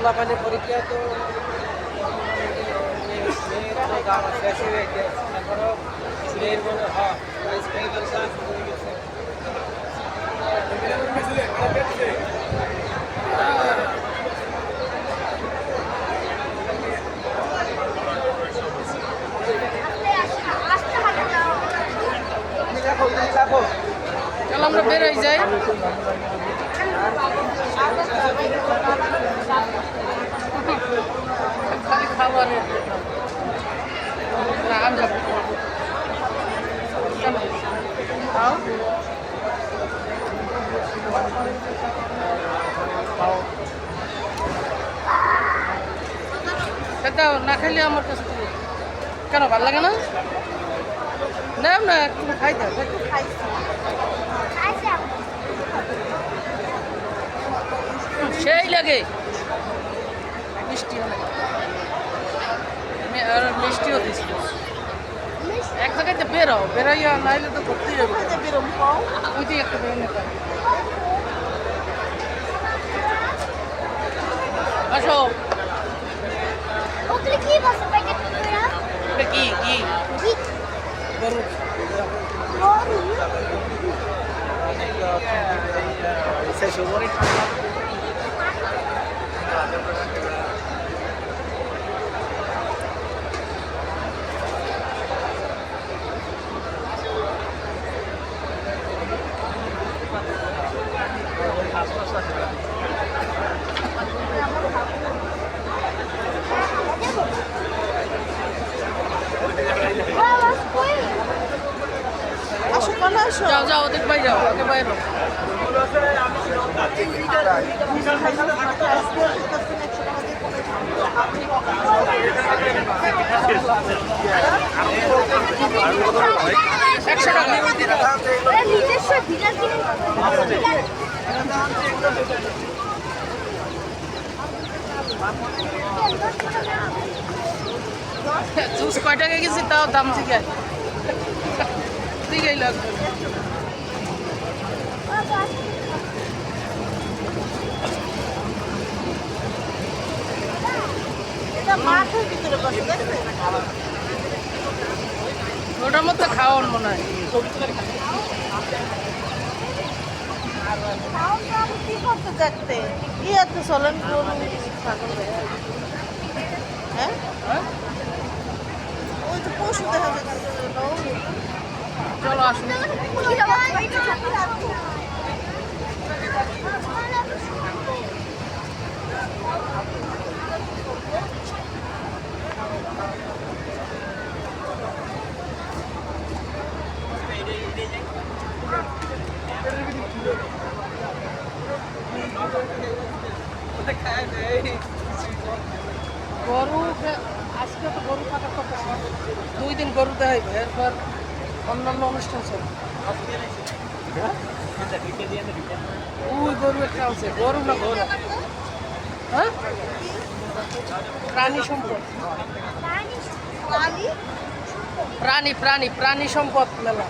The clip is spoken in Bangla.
পোলাপানি পরীক্ষা তো শেষ হয়ে গেছে তারপরেও মেয়ের বলে হ্যাঁ চলো আমরা বেরোই যাই হবে, না খেলে আমার কাছে। কেন ভালো লাগে না? না না খাইতে হবে সেই লাগে। মিষ্টি আর মিষ্টিও দিচ্ছি এক জায়গাতে বেরো বেরোইয়া নাইলে তো করতেই হবে। ওই দিয়ে একটা বেরো আসো কি কি গরু শেষ যাও যাও, ওদের বাই যাও ওকে বাইরো একশো টাকা। নিজস্ব ডিলার কিনে কয় টাকা গেছি তাও দাম থেকে দিকেই লাগবে এটা মাঠের ভিতরে বসে দেখছেন ওটার মধ্যে খাওয়ান মনে হয়। কি করতে দেখতে? কি এত চলেন হ্যাঁ হ্যাঁ? ওই তো পশু দেখা যাচ্ছে চলো আসুন গরু আজকে তো গরু কাটার কথা। দুই দিন গরু দেখাইবে এরপর অন্যান্য অনুষ্ঠান সব ওই গরু একটা আছে। গরু না গরু হ্যাঁ? প্রাণী সম্পদ। প্রাণী প্রাণী প্রাণী সম্পদ মেলা।